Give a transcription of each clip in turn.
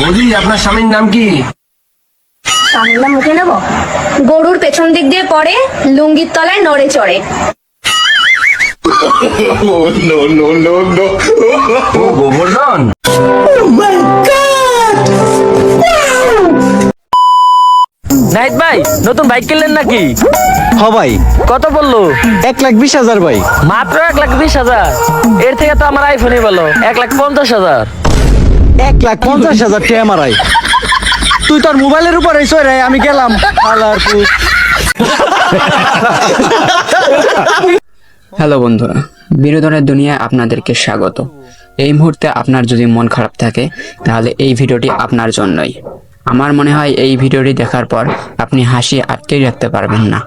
বৌদি আপনার স্বামীর নাম কি? স্বামীর নাম মুখে নেব? গরুর পেছন দিক দিয়ে পড়ে লুঙ্গির তলায় নড়ে চড়ে। ও গোবর্ধন। নাইট ভাই নতুন বাইক কিনলেন নাকি? হ ভাই। কত বলল? এক লাখ বিশ হাজার ভাই। মাত্র এক লাখ বিশ হাজার। এর থেকে তো আমার আইফোনই বলো এক লাখ পঞ্চাশ হাজার। এক লাখ পঞ্চাশ হাজার টাকা তুই তোর মোবাইলের উপরে সরে আমি গেলাম। হ্যালো বন্ধুরা, বিনোদনের দুনিয়ায় আপনাদেরকে স্বাগত। এই মুহূর্তে আপনার যদি মন খারাপ থাকে, তাহলে এই ভিডিওটি আপনার জন্যই। আমার মনে হয় এই ভিডিওটি দেখার পর আপনি হাসি আটকেই রাখতে পারবেন না।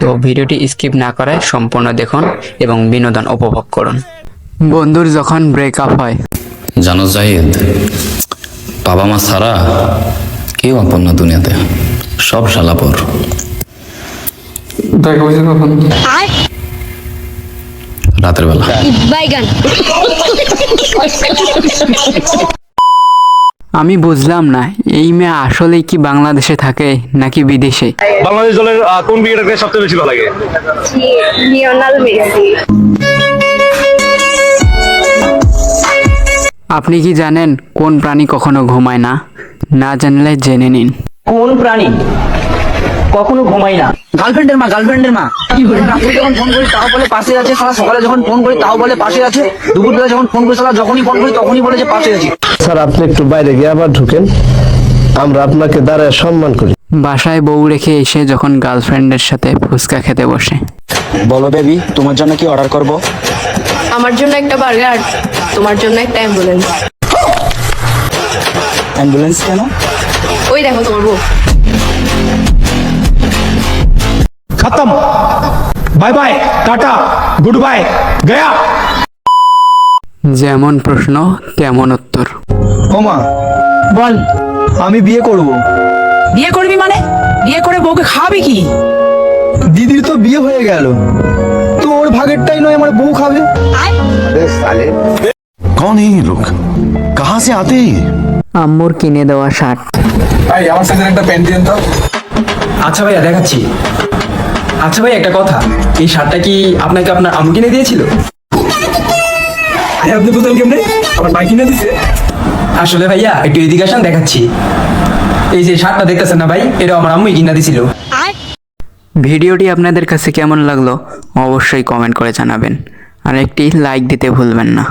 তো ভিডিওটি স্কিপ না করে সম্পূর্ণ দেখুন এবং বিনোদন উপভোগ করুন। বন্ধুর যখন ব্রেকআপ হয় জানো জাহিদ বাবা মা ছাড়া কেউ আপন না দুনিয়াতে সব শালাপর। রাতের বেলা। আমি বুঝলাম না এই মেয়ে আসলেই কি বাংলাদেশে থাকে নাকি বিদেশে? বাংলাদেশ দলের কোন ক্রিকেটারকে সবচেয়ে বেশি ভালো লাগে? Lionel Messi. আপনি কি জানেন কোন প্রাণী কখনো ঘুমায় না? না জানলে জেনে নিন। কোন প্রাণী কখনো ঘুমাই না? গার্লফ্রেন্ডের মা গার্লফ্রেন্ডের মা। রাত্রে যখন ফোন করি তাও বলে পাশে আছে সারা সকালে যখন ফোন করি তাও বলে পাশে আছে। দুপুরবেলা যখন ফোন করি সারা যখনই ফোন করি তখনই বলে যে পাশে আছি। স্যার আপনি একটু বাইরে গিয়ে আবার ঢুকেন। আমরা আপনাকে দাঁড়ায় সম্মান করি। বাসায় বউ রেখে এসে যখন গার্লফ্রেন্ডের সাথে ফুচকা খেতে বসে। বলো বেবি তোমার জন্য কি অর্ডার করব? আমার জন্য একটা বার্গার তোমার জন্য একটা অ্যাম্বুলেন্স অ্যাম্বুলেন্স কেন? ওই দেখো তোমার বউ। খতম। Bye bye tata good bye Gaya. যেমন প্রশ্ন তেমন উত্তর। ওমা বল। আমি বিয়ে করব। বিয়ে করবি মানে? বিয়ে করে বউকে খাওয়াবি কি? দিদির তো বিয়ে হয়ে গেল। আমার ভাগেরটাই নয় আমার বউ খাবে। এই লোক কাহা সে আতে আম্মুর কিনে দেওয়া শার্ট। ভাই আমার সাথে একটা প্যান্ট দিন তো। আচ্ছা ভাইয়া দেখাচ্ছি। আচ্ছা ভাই একটা কথা। এই শার্টটা কি আপনাকে আপনার আম্মু কিনে দিয়েছিল? আরে আপনি বুঝলেন কেমনে? আমার কিনে দিয়েছে আসলে ভাইয়া একটু এদিকে দেখাচ্ছি। এই যে শার্টটা দেখতেছেন না ভাই এটা আমার আম্মুই কিনে দিয়েছিল ভিডিওটি আপনাদের কাছে কেমন লাগল অবশ্যই কমেন্ট করে জানাবেন। আর একটি লাইক দিতে ভুলবেন না।